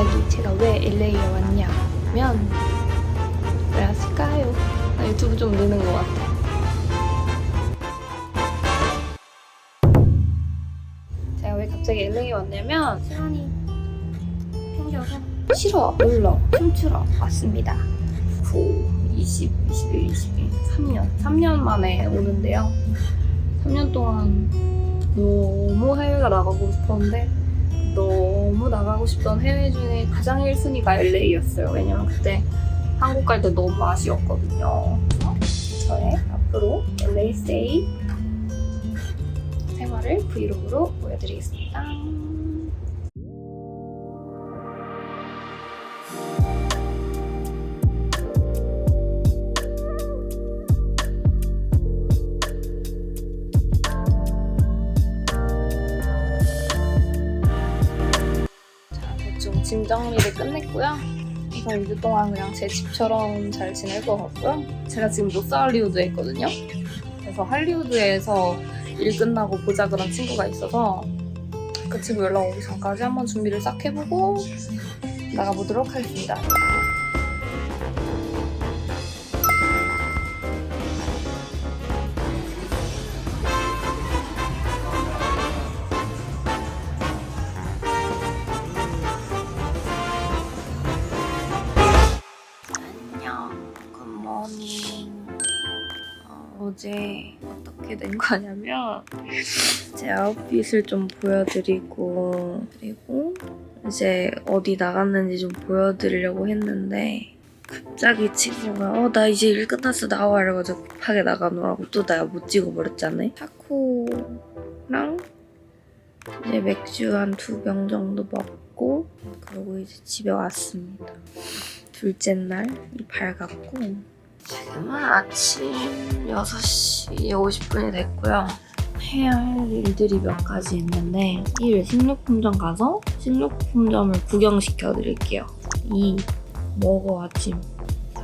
갑자기 제가 왜 LA에 왔냐면 왜 왔을까요? 나 유튜브 좀 느는 것 같아. 제가 왜 갑자기 LA에 왔냐면 시간이 생겨서 싫어, 놀러, 춤추러 왔습니다. 9, 20, 21, 22, 3년. 3년 만에 오는데요. 3년 동안 너무 해외가 나가고 싶었는데 너무 나가고 싶던 해외 중에 가장 1순위가 LA였어요. 왜냐면 그때 한국 갈 때 너무 아쉬웠거든요. 그래서 저의 앞으로 LA 스테이 생활을 브이로그로 보여드리겠습니다. 짐 정리를 끝냈고요. 이번 2주 동안 그냥 제 집처럼 잘 지낼 것 같고요. 제가 지금 로스 할리우드에 있거든요. 그래서 할리우드에서 일 끝나고 보자 그런 친구가 있어서 그 친구 연락 오기 전까지 한번 준비를 싹 해보고 나가보도록 하겠습니다. 어, 어제 어떻게 된 거냐면 제 아웃핏을 좀 보여드리고 그리고 이제 어디 나갔는지 좀 보여드리려고 했는데 갑자기 친구가 어 나 이제 일 끝났어 나와 이래가지고 급하게 나가노라고 또 내가 못 찍어버렸잖아. 타코랑 이제 맥주 한 두 병 정도 먹고 그러고 이제 집에 왔습니다. 둘째 날이 밝았고 지금은 아침 6시 50분이 됐고요. 해야 할 일들이 몇 가지 있는데 1. 식료품점 가서 식료품점을 구경시켜 드릴게요. 2. 먹어 아침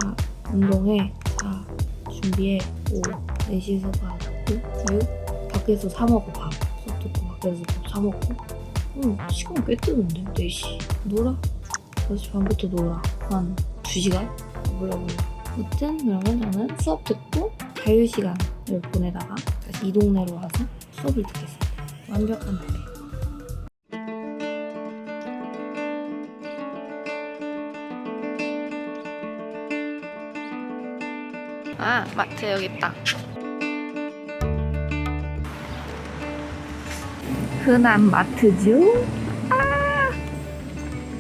4. 운동해 4. 준비해 5. 내시서 가 6. 밖에서 사 먹어 밥 소뚜고 밖에서 밥사 먹고 응 시간 꽤 뜨는데 4시 놀아 6시 반부터 놀아 한 2시간? 몰라 몰라 아무튼 그러면 저는 수업 듣고 자유시간을 보내다가 다시 이 동네로 와서 수업을 듣겠습니다. 완벽한 플랜. 아 마트 여기 있다. 흔한 마트죠? 아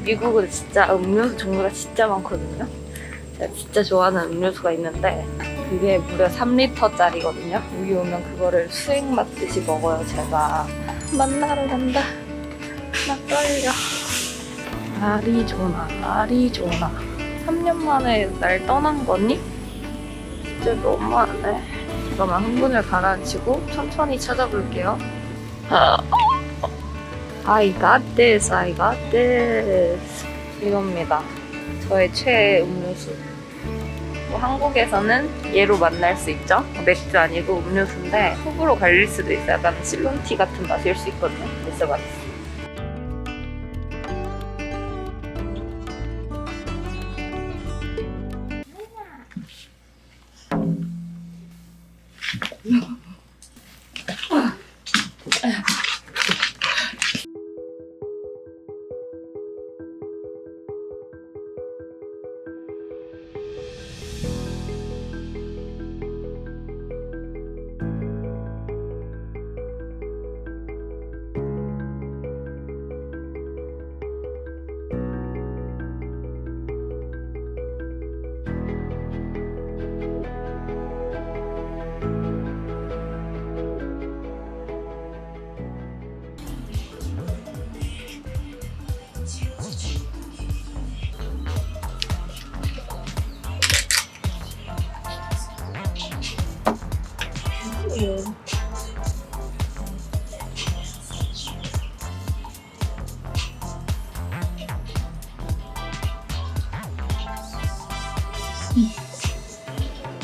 미국은 진짜 음료수 종류가 진짜 많거든요. 제가 진짜 좋아하는 음료수가 있는데 그게 무려 3리터짜리거든요. 여기 오면 그거를 수액 맞듯이 먹어요, 제가. 만나러 간다. 나 떨려. 아리조나, 아리조나. 3년 만에 날 떠난 거니? 진짜 너무하네. 잠깐만 흥분을 가라앉히고 천천히 찾아볼게요. I got this, I got this. 이겁니다. 저의 최애 음료수. 뭐 한국에서는 얘로 만날 수 있죠. 맥주 아니고 음료수인데 호불호 갈릴 수도 있어요. 약간 실론티 같은 맛일 수 있거든요. 진짜 맛있어.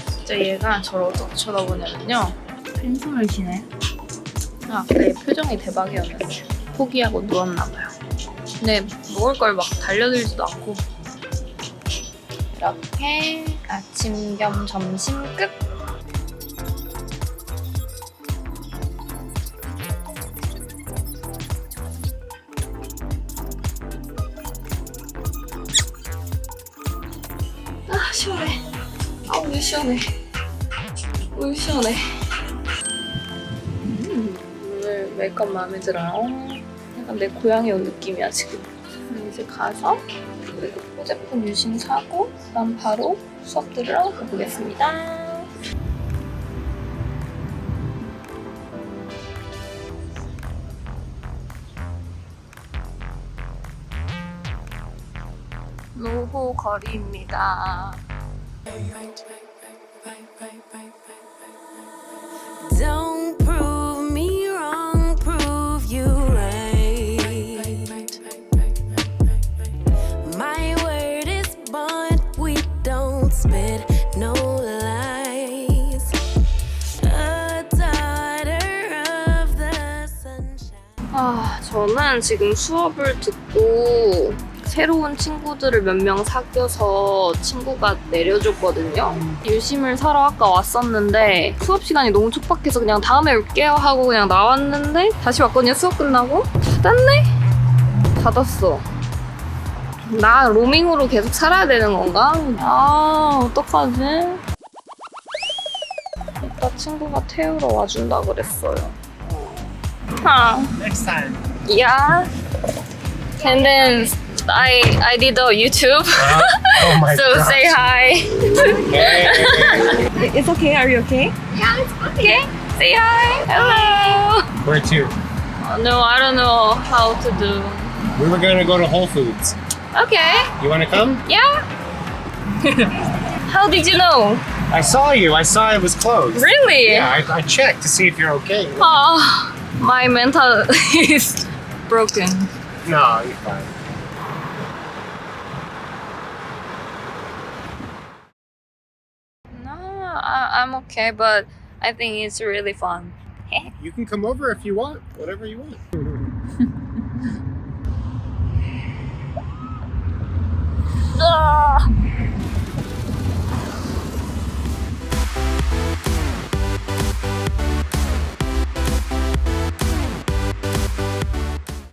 진짜 얘가 저를 어떻게 쳐다보냐면요. 펜손을 지네. 아, 아까 얘 표정이 대박이었는데 포기하고 누웠나봐요. 근데 먹을 걸 막 달려들지도 않고 이렇게 아침 겸 점심 끝 시원해. 아 우유 시원해. 우유 시원해. 음, 오늘 메이크업 마음에 들어요? 약간 내 고향에 온 느낌이야 지금. 이제 가서 그리고 포제품 유심 사고 그다음 바로 수업 들으러 가보겠습니다 lies. A daughter of the sunshine. 아, 저는 지금 수업을 듣고 새로운 친구들을 몇 명 사귀어서 친구가 내려줬거든요. 유심을 사러 아까 왔었는데 수업 시간이 너무 촉박해서 그냥 다음에 올게요 하고 그냥 나왔는데 다시 왔거든요. 수업 끝나고 닫았네? 닫았어. 나 로밍으로 계속 살아야 되는 건가? 아, 어떡하지? 이따 친구가 태우러 와준다 그랬어요. 아. Next time. Yeah. And then I I did a YouTube. oh my so god. say hi. Hey. It's okay. Are you okay? Yeah, it's okay. Say hi. Hello. Where to? Oh, no, I don't know how to do. We were gonna go to Whole Foods. Okay. You wanna come? Yeah. how did you know? I saw you. I saw it was closed. Really? Yeah, I, I checked to see if you're okay. Oh, my mental is broken. No, you're fine. No, I, I'm okay, but I think it's really fun. You can come over if you want. Whatever you want.